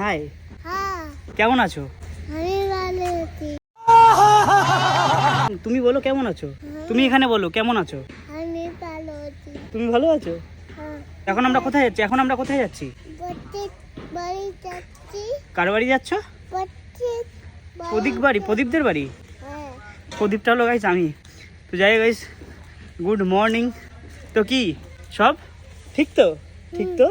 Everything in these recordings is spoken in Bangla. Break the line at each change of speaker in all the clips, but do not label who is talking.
হাই।
হ্যাঁ।
কেমন আছো?
আমি ভালো আছি।
তুমি বলো কেমন আছো? তুমি এখানে বলো কেমন আছো?
আমি ভালো আছি।
তুমি ভালো আছো?
হ্যাঁ।
এখন আমরা কোথায় যাচ্ছি? এখন আমরা কোথায় যাচ্ছি?
বাড়ি যাচ্ছি।
কার বাড়ি যাচ্ছ? প্রদীপ বাড়ি প্রদীপদের বাড়ি?
হ্যাঁ।
প্রদীপটা হলো গাইস আমি। তো যাই গাইস গুড মর্নিং তো কি সব? ঠিক তো? ঠিক তো?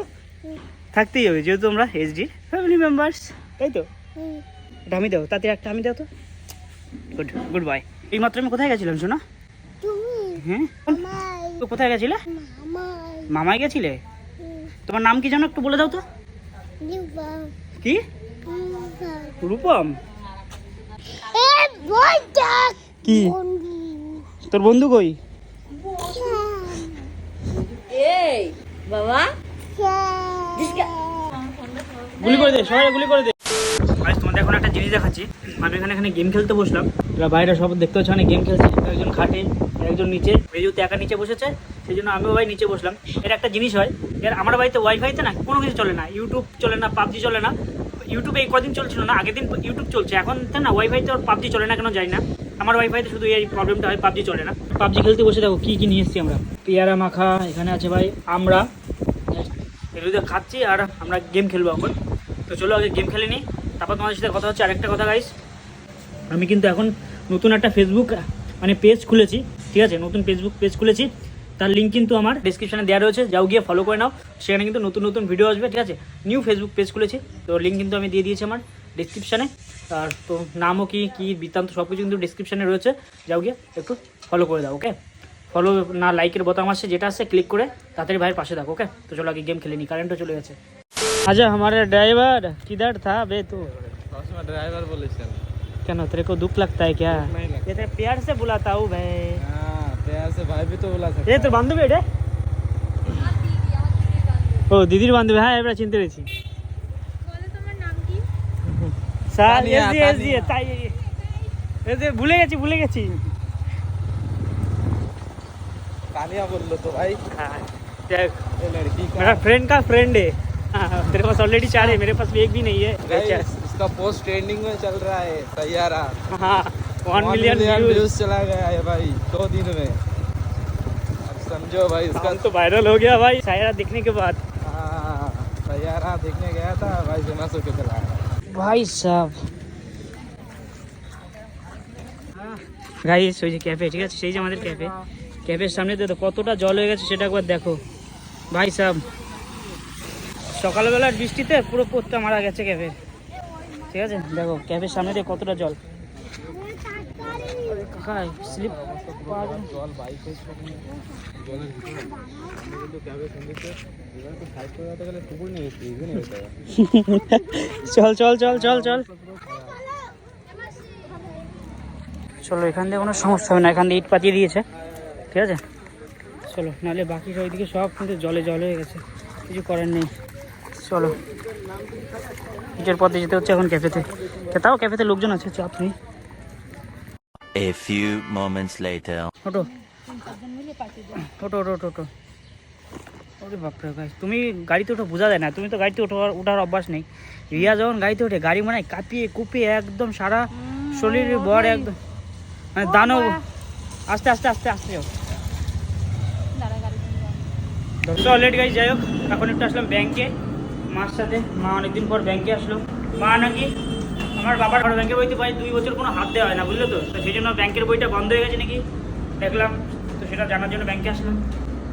থাকতেই হবে যেহেতু আমরা এসডি ফ্যামিলি মেম্বার্স তাই তো? এটা আমি দাও তাতে একটা আমি দাও তো? গুড গুড বাই এই মাত্র আমি কোথায় গেছিলাম শোনা?
তুমি?
হ্যাঁ? তো কোথায় গেছিলে? মামায় গেছিলে? তোমার নাম কি জানো একটু বলে দাও তো?
দিবা
কি? রূপম। কি? তোর বন্ধু কই?
এই বাবা।
গুলি করে দে সবাই গুলি করে দে। গাইস তোমাদের এখন একটা জিনিস দেখাচ্ছি। আমি এখানে এখানে গেম খেলতে বসলাম। এরা বাইরে সব দেখতে অনেক গেম খেলছে। একজন খাটে একজন নিচে। এই যেহেতু একা নিচে বসেছে সেই জন্য আমিও ভাই নিচে বসলাম। এর একটা জিনিস হয় এর আমার বাড়িতে ওয়াইফাইতে না কোনো কিছু চলে না। ইউটিউব চলে না পাবজি চলে না। ইউটিউবে এই কদিন চলছিল না আগের দিন ইউটিউব চলছে। এখন তো না ওয়াইফাইতে ওর পাবজি চলে না কেন জানি না। আমার ওয়াইফাইতে শুধু এই প্রবলেমটা হয় পাবজি চলে না। পাবজি খেলতে বসে দেখো কী কী নিয়ে এসেছি আমরা। পেয়ারা মাখা এখানে আছে ভাই আমরা। এগুলো খাচ্ছি আর আমরা গেম খেলব এখন। তো চলো আগে গেম খেলে নিই। তারপর তোমাদের সাথে কথা হচ্ছে আরেকটা কথা গাইস আমি কিন্তু এখন নতুন একটা ফেসবুক মানে পেজ খুলেছি, ঠিক আছে? নতুন ফেসবুক পেজ খুলেছি। তার লিঙ্ক কিন্তু আমার ডিসক্রিপশনে দেওয়া রয়েছে। যাও গিয়ে ফলো করে নাও। সেখানে কিন্তু নতুন নতুন ভিডিও আসবে, ঠিক আছে? নিউ ফেসবুক পেজ খুলেছি। তো লিঙ্ক কিন্তু আমি দিয়ে দিয়েছি আমার ডিসক্রিপশানে আর তো নামও কি, কী, বৃত্তান্ত সব কিছু কিন্তু ডিসক্রিপশানে রয়েছে। যাও গিয়ে একটু ফলো করে দাও ওকে ফলো না লাইকের বোতাম আসছে যেটা আসছে ক্লিক করে তাড়াতাড়ি ভাইয়ের পাশে থাকো ওকে তো চলো আগে গেম খেলে নি কারেন্টও চলে গেছে আচ্ছা हमारे ड्राइवर किधर था बे तू
ड्राइवर बोले चल
क्या ना तेरे को दुख लगता है क्या
नहीं लगता।
ये तेरे प्यार से बुलाता हूँ भाई
हाँ प्यार से भाई भी तो बुला सकते
এ তোর বান্ধবী এটা ও দিদির বান্ধবী হ্যাঁ এবার চিনতে পেরেছি স্যার
তানিয়া,
এস দিয়ে এস দিয়ে
তানিয়া।
তাই এস দিয়ে ভুলে গেছি ভুলে গেছি
तानिया बोल लो तो भाई
हाँ देख,
ये लड़की का
मेरा फ्रेंड का फ्रेंड है हाँ, तेरे पास ऑलरेडी चार है मेरे पास भी एक भी नहीं है
Guys, इसका पोस्ट ट्रेंडिंग में चल रहा है सैयारा
हाँ वन मिलियन
व्यूज
व्यूज
चला गया है भाई दो दिन में अब समझो भाई इसका
हम तो वायरल हो गया भाई शायरा देखने के बाद
हाँ, सैयारा देखने गया था भाई फेमस होके चला गया
ভাই সাহ গাইস ওই যে ক্যাফে ঠিক আছে সেই যে আমাদের ক্যাফে ক্যাফের সামনে তো কতটা জল হয়ে গেছে সেটা একবার দেখো। ভাই সাহ সকালবেলার বৃষ্টিতে পুরো পোতটা মারা গেছে ক্যাফে। ঠিক আছে? দেখো ক্যাফের সামনে দিয়ে কতটা জল। স্লিপ
জলের
চল চল চল চল চল। চলো এখান দিয়ে কোনো সমস্যা হবে না এখান দিয়ে ইট পাতিয়ে দিয়েছে। ঠিক আছে? চলো নাহলে বাকি সব দিকে সব কিন্তু জলে জল হয়ে গেছে। কিছু করার নেই। চলো। নিজের পথে যেতে হচ্ছে এখন ক্যাফেতে তাও ক্যাফেতে লোকজন আছে চাপ নেই।
A few moments later.
ওটো ওটো ওটো ওটো ওরে বাপরে ভাই তুমি গাড়িতে ওঠো বোঝা যায় না। তুমি তো গাড়িতে ওঠার ওঠার অভ্যাস নেই। রিয়া যখন গাড়িতে ওঠে গাড়ি মানে কাঁপিয়ে কুপিয়ে একদম সারা শরীর বর একদম মানে দানব আস্তে আস্তে আস্তে আস্তে যাও। তো অলরেডি গাড়ি যাই হোক এখন একটু আসলাম ব্যাংকে মার সাথে মা অনেকদিন পর ব্যাংকে আসলো। মা নাকি আমার বাবার ঘরে ব্যাংকের বইতে প্রায় দুই বছর কোনো হাত দেওয়া হয় না বুঝলে তো? তো সেই জন্য ব্যাংকের বইটা বন্ধ হয়ে গেছে নাকি? দেখলাম তো সেটা জানার জন্য ব্যাংকে আসলাম।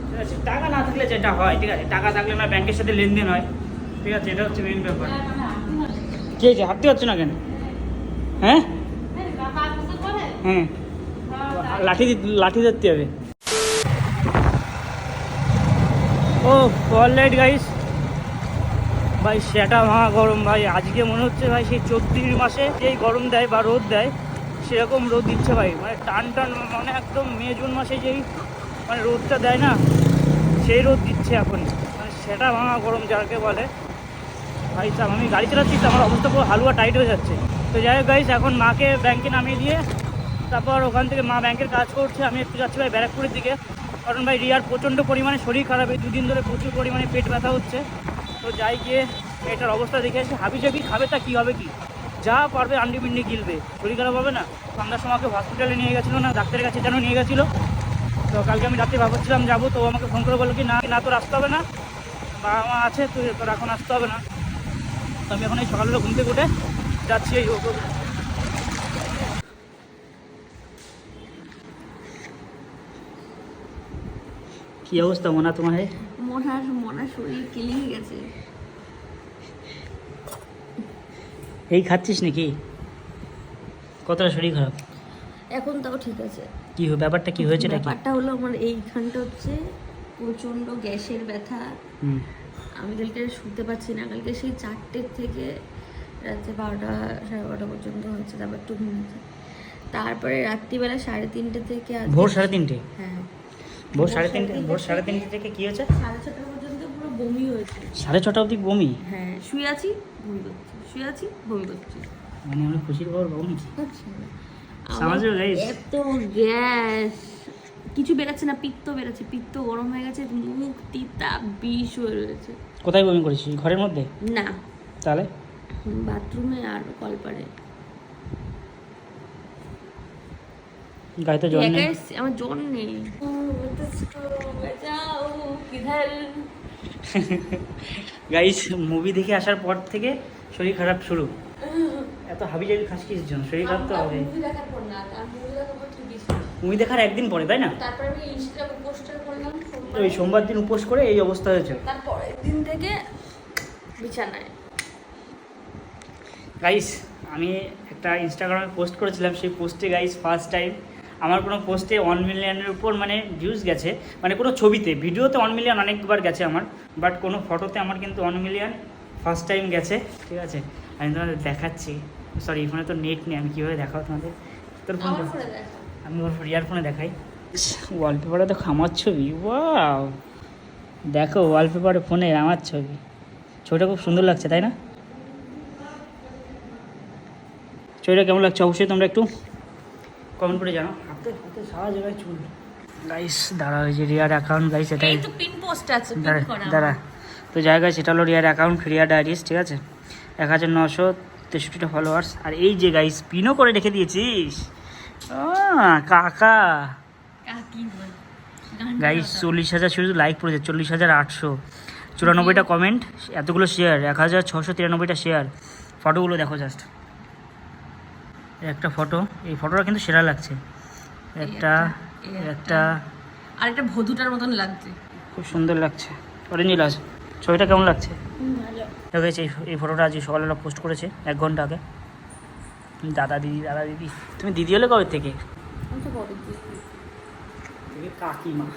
ঠিক আছে টাকা না থাকলে যেটা হয় ঠিক আছে? টাকা থাকলে না ব্যাংকের সাথে লেনদেন হয়। ঠিক আছে এটা হচ্ছে মেন ব্যাপার। কি হয়েছে হাঁটতে পারছ না কেন? হ্যাঁ? হ্যাঁ। লাঠি লাঠি ধরতে হবে। ও অলরাইট গাইস ভাই, সেটা ভাঙা গরম ভাই। আজকে মনে হচ্ছে ভাই সেই চৌত্রিশ মাসে যেই গরম দেয় বা রোদ দেয়, সেরকম রোদ দিচ্ছে ভাই। মানে টান টান মানে একদম মে, জুন মাসে যেই মানে রোদটা দেয় না, সেই রোদ দিচ্ছে এখন। মানে সেটা ভাঙা গরম যাকে বলে। ভাই সাহেব আমি গাড়ি চালাচ্ছি, তো আমার অবস্থা পুরো হালুয়া টাইট হয়ে যাচ্ছে। তো যাই হোক গাইস এখন মাকে ব্যাংকে নামিয়ে দিয়ে, তারপর ওখান থেকে মা ব্যাংকের কাজ করছে। আমি একটু যাচ্ছি ভাই ব্যারাকপুরের দিকে। কারণ ভাই, রিয়ার প্রচণ্ড পরিমাণে শরীর খারাপ, এই দুদিন ধরে প্রচুর পরিমাণে পেট ব্যথা হচ্ছে। তো যাই গিয়ে এটার অবস্থা দেখে এসে হাবি জাবি খাবে তা কী হবে কি? যা পারবে আন্ডি পিন্ডি গিলবে। শরীর খারাপ হবে না? সন্ধ্যার সময় হসপিটালে নিয়ে গেছিল না, ডাক্তারের কাছে কেন নিয়ে গেছিল? তো কালকে আমি রাত্রে ভাবছিলাম যাব, তো আমাকে ফোন করে বলল কি, না না, তোর আসতে হবে না। বাবা মা আছে তুই তোর এখন আসতে হবে না। তো আমি এখন এই সকালবেলা ঘুম থেকে উঠে যাচ্ছি এই কি অবস্থা মোনা তোমার?
মনার মনার শরীর কেলিয়ে গেছে।
এই খাচ্ছিস নাকি? কতটা শরীর খারাপ?
এখন তাও ঠিক আছে।
কি হয়ে- ব্যাপারটা কি হয়েছে নাকি?
ব্যাপারটা হলো আমার এইখানটা হচ্ছে প্রচণ্ড গ্যাসের ব্যথা।
হুম।
আমি কালকে শুতে পারছি না। কালকে সেই চারটের থেকে রাত্রে বারোটা সাড়ে বারোটা পর্যন্ত হয়েছে তারপর একটু ঘুমিয়েছি তারপরে রাত্রিবেলা সাড়ে তিনটে থেকে
ভোর সাড়ে তিনটে?
হ্যাঁ।
ভোর সাড়ে তিনটে ভোর সাড়ে তিনটে থেকে কি হয়েছে?
সাড়ে ছটা পর্যন্ত পুরো বমি হয়েছে।
সাড়ে ছটা অবধি বমি?
হ্যাঁ শুয়ে আছি বমি করছি। শুয়ে আছি বমি করছি।
মানে আমরা খুশির খবর বমি
আমার
সামাজিক guys।
এত গ্যাস। কিছু বেরোচ্ছে না পিত্ত বেরোচ্ছে। পিত্ত গরম হয়ে গেছে মুখ তিতা বিষ হয়ে রয়েছে।
কোথায় বমি করেছিস? ঘরের মধ্যে?
না।
তাহলে?
বাথরুমে আর কলপারে
গায়ে তো জল নেই।
আমার জ্বর নেই?
গাইস মুভি দেখে আসার পর থেকে শরীর খারাপ শুরু। এত হাবি জাবি খাস কিসের জন্য? শরীর খারাপ তো হবে
movie দেখার পর না, তার দেখার পর ঠিক আছে।
মুভি দেখার একদিন পরে তাই না?
তারপরে আমি ইনস্টাগ্রামে পোস্টার করলাম সোমবারে।
ওই সোমবার দিন উপোস করে এই অবস্থা হয়েছে।
তারপরের দিন থেকে বিছানায়।
গাইস আমি একটা ইনস্টাগ্রামে পোস্ট করেছিলাম সেই পোস্টে গাইস ফার্স্ট টাইম আমার কোনো পোস্টে ওয়ান মিলিয়নের উপর মানে ভিউজ গেছে মানে কোনো ছবিতে ভিডিওতে ওয়ান মিলিয়ন অনেকবার গেছে আমার বাট কোনো ফটোতে আমার কিন্তু ওয়ান মিলিয়ন ফার্স্ট টাইম গেছে ঠিক আছে? আমি তোমাদের দেখাচ্ছি সরি ফোনে তো নেট নেই আমি কীভাবে দেখাবো তোমাদের? তোর ফোন আমি ওর রিয়ার ফোনে দেখাই ওয়ালপেপারে দেখো আমার ছবি ওয়াও দেখো ওয়ালপেপারে ফোনে আমার ছবি। ছবিটা খুব সুন্দর লাগছে তাই না? ছবিটা কেমন লাগছে? অবশ্যই তোমরা একটু কমেন্ট করে জানো হাতে হাতে সারা জায়গায় চুল। গাইস দাঁড়া ওই যে রিয়ার অ্যাকাউন্ট গাইস এটাই।
এই তো পিন পোস্ট আছে
দাঁড়া দাঁড়া তো জায়গায় সেটা হলো রিয়ার অ্যাকাউন্ট রিয়া ডায়েরিস ঠিক আছে? এক হাজার নশো তেষট্টিটা ফলোয়ার্স আর এই যে গাইস পিনও করে রেখে দিয়েছিস। আহ, কাকা। গাইস চল্লিশ হাজার শুধু লাইক পড়েছে চল্লিশ হাজার আটশো। চুরানব্বইটা কমেন্ট এতগুলো শেয়ার এক হাজার ছশো তিরানব্বইটা শেয়ার ফটোগুলো দেখো জাস্ট একটা ফটো। এই ফটোটা কিন্তু সেরা লাগছে। একটা একটা
আর একটা ভদুটার মতন লাগছে।
খুব সুন্দর লাগছে। অরেঞ্জ লাজ ছবিটা কেমন লাগছে? দেখো এই এই ফটোটা আজকে সকালবেলা পোস্ট করেছে এক ঘণ্টা আগে। দাদা দিদি দাদা দিদি। তুমি দিদি হলে কবে থেকে? কাকিমা।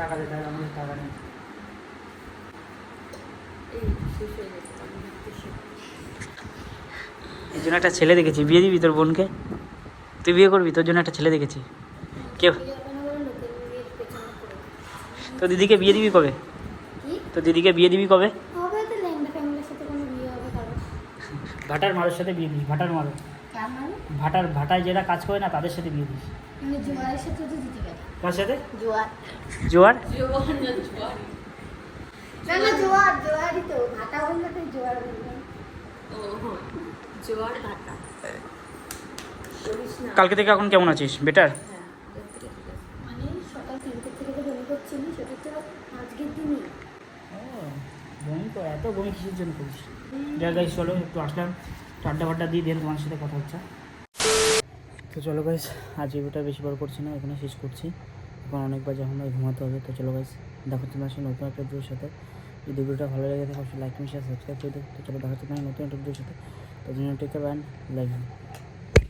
টাকা দিতে আমাদের টাকা নেই।
এই
জন্য একটা ছেলে দেখেছি বিয়ে দিবি তোর বোনকে? তুই বিয়ে করবি তোর জন্য একটা ছেলে দেখেছি। কেউ তো দিদিকে বিয়ে দিবি কবে? তো দিদিকে বিয়ে দিবি কবে?
হবে তো ল্যাংড়া ফ্যামিলির সাথে কোনো বিয়ে হবে কারও
ভাটার মারের সাথে বিয়ে দিস ভাটার মারো ভাটার ভাটায় যারা কাজ করে না তাদের সাথে বিয়ে দিস
মানে
কার সাথে?
জোয়ার।
জোয়ার?
জোয়ার
ভাটা।
কালকে থেকে এখন কেমন আছিস? বেটার
হ্যাঁ।
মানে তো
এত বমি কিসের জন্য করিস দেখ গাইস চলো একটু আসলাম। চারটা ফাড্ডা দিয়ে দেন তোমার সাথে কথা হচ্ছে। তো চলো গাইস আজ ভিডিওটা বেশি বড় করছি না এখানে শেষ করছি। এখন অনেক বাজে এখন ঘুমাতে হবে। তো চলো গাইস দেখো তোমার সাথে নতুন একটা ভিডিওর সাথে। যদি ভিডিওটা ভালো লেগে থাকে অবশ্যই লাইক শেয়ার সাবস্ক্রাইব করে দেবো তো চলো দেখা হচ্ছে নতুন একটা ভিডিওর সাথে। তো জন্য টেক লাইভ